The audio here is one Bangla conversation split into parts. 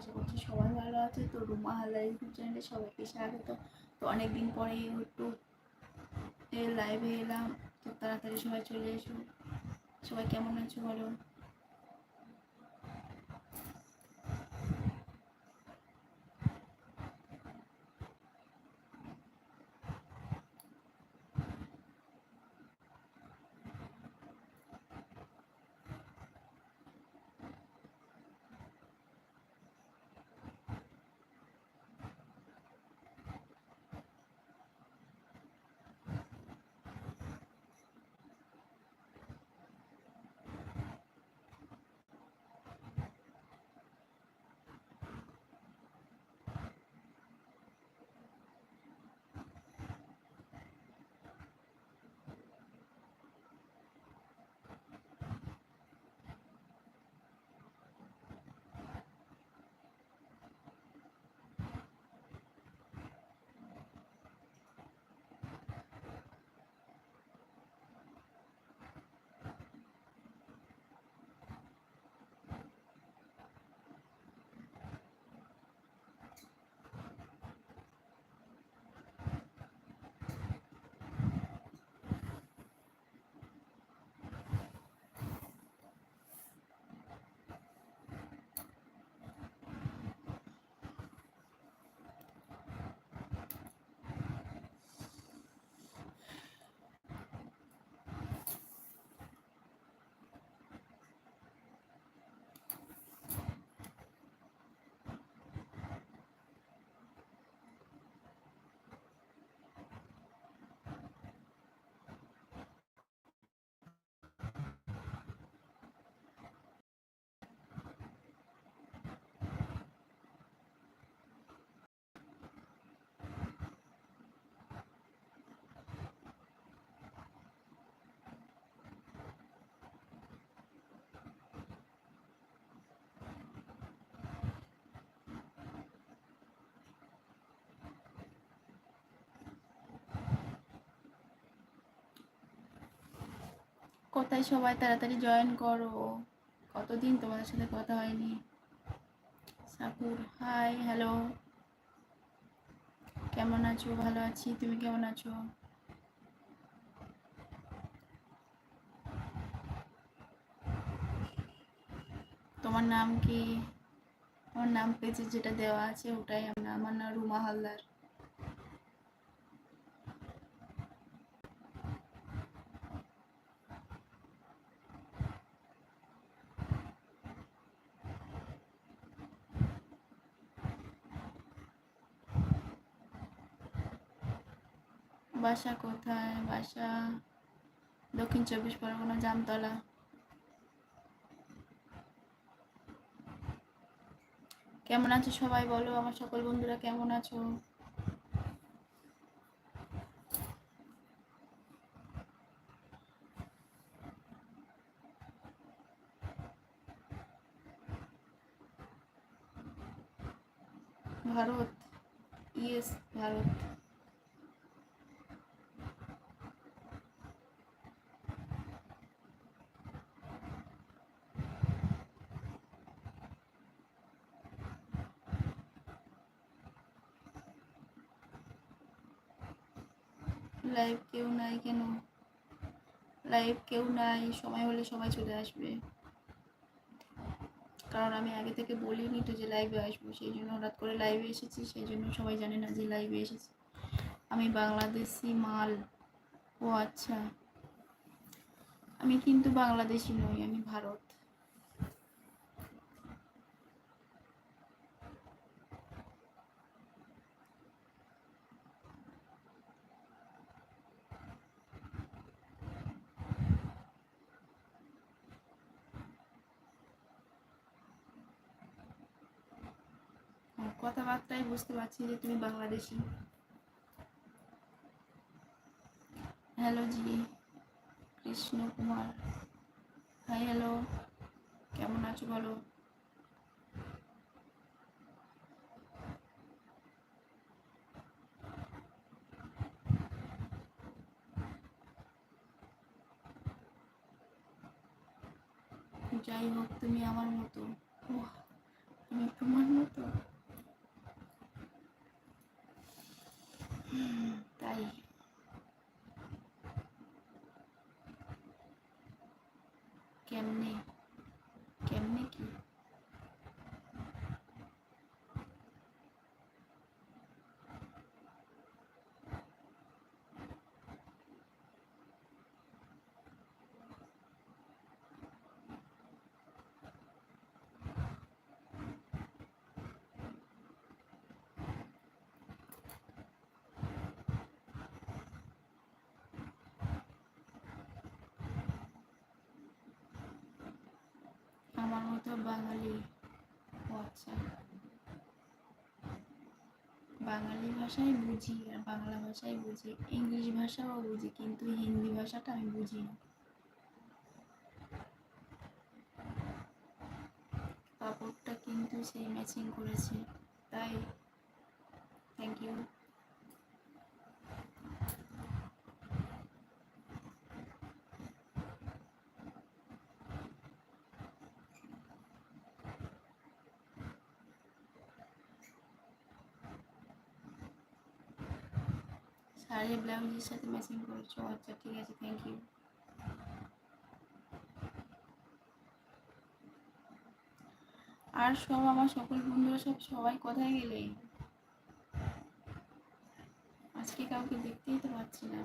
আশা করছি সবাই ভালো আছে। তো রুমা হালদার ইউটিউব চ্যানেলে সবাইকে স্বাগত। তো অনেকদিন পরে একটু লাইভে এলাম। তো তাড়াতাড়ি সবাই চলে এসো। সবাই কেমন আছো বলো? কোথায় সবাই তাড়াতাড়ি জয়েন করো। কতদিন তোমাদের সাথে কথা হয়নি? সাপুর হাই হ্যালো কেমন আছো? ভালো আছি। তুমি কেমন আছো? তোমার নাম কি? আমার নাম পেজে যেটা দেওয়া আছে, ওটাই আমার আমার নাম রুমা হালদার। বাসা কোথায়? বাসা দক্ষিণ চব্বিশ পরগনা, জামতলা। কেমন আছো সবাই বলো? আমার সকল বন্ধুরা কেমন আছো? ভারত, ইয়েস, ভারত। লাইভ কেউ নাই কেন? লাইভ কেউ নাই, সময় হলে সবাই চলে আসবে। কারণ আমি আগে থেকে বলিনি তো যে লাইভে আসব, সেই জন্য হঠাৎ করে লাইভে এসেছি, সেই জন্য সবাই জানে না যে লাইভে এসেছি। আমি বাংলাদেশি মাল। ও আচ্ছা। আমি কিন্তু বাংলাদেশি নই, আমি ভারত। আর কথাবার্তায় বুঝতে পারছি যে তুমি Bangladeshi. Hello ji Krishna Kumar. Hi hello কেমন আছো বলো? যাই হোক তুমি আমার মতো। ওহ, আমি তোমার মতো হুম, তাই কেমনে কেমনে কি আমার মতো বাঙালি ও আচ্ছা বাঙালি ভাষাই বুঝি আর বাংলা ভাষাই বুঝি। ইংলিশ ভাষাও বুঝি, কিন্তু হিন্দি ভাষাটা আমি বুঝি না। কাপড়টা কিন্তু সেই ম্যাচিং করেছে, তাই থ্যাংক ইউ শাড়ি ব্লাউজের সাথে ম্যাচিং করেছ আচ্ছা ঠিক আছে থ্যাংক ইউ আর সব আমার সকল বন্ধুরা সব, সবাই কোথায় গেলে? আজকে কাউকে দেখতেই তো পাচ্ছি না।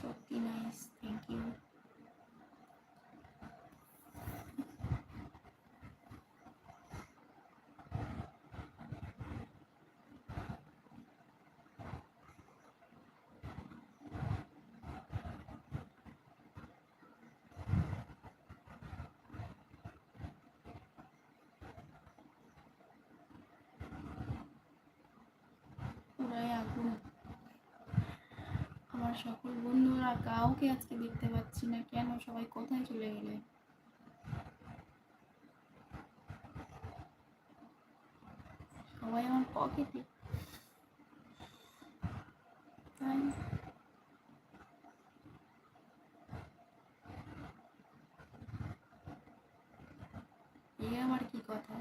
সত্যি নাইস থ্যাংক ইউ পুরাই আগুন আমার সকল বন্ধুরা, কাউকে আজকে দেখতে পাচ্ছি না। কেন সবাই কোথায় চলে গেলে? সবাই আমার পকেটে তাই এ আমার কি কথা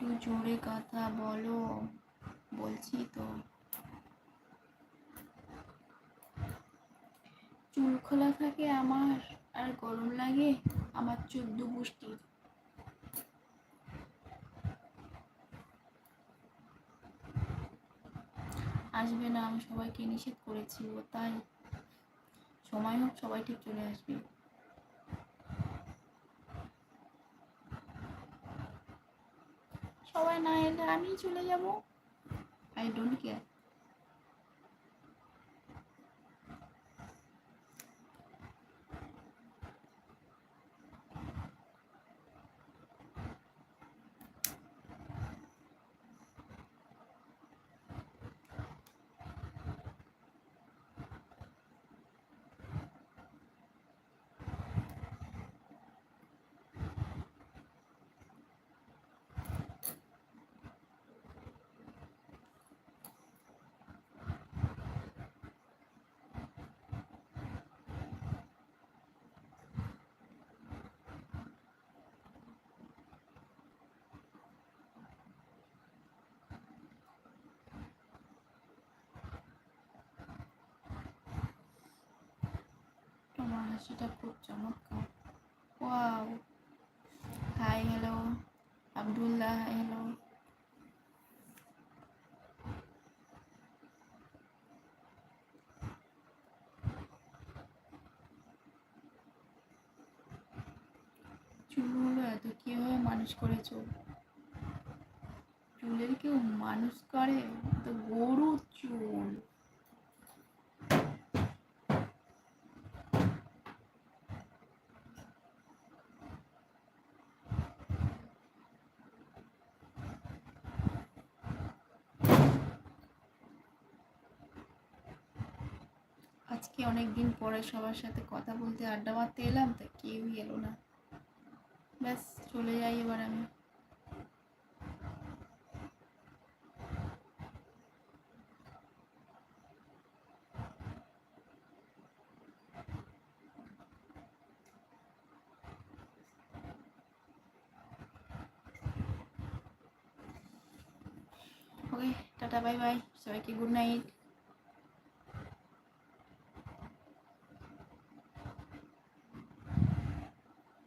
একটু জোরে কথা বলো, বলছি তো। চুল খোলা থাকে আমার, আর গরম লাগে আমার চোদ্দ গোষ্ঠীর। আসবে না, আমি সবাইকে নিষেধ করেছি, ও তাই। সময় হোক, সবাই ঠিক চলে আসবে। সবাই না এলে আমি চলে যাব আই ডোন্ট কেয়ার হাসিটা খুব চমৎকার। Wow. Hi hello Abdullah hi hello মানুষ করেছ চুলের কেউ মানুষ করে? তো গরুর চুল। আজকে অনেক দিন পরে সবার সাথে কথা বলতে আড্ডা মারতে এলাম, তা কেউই এলো না। ব্যাস, চলে যাই এবার আমি। ওকে টাটা বাই বাই সবাইকে গুড নাইট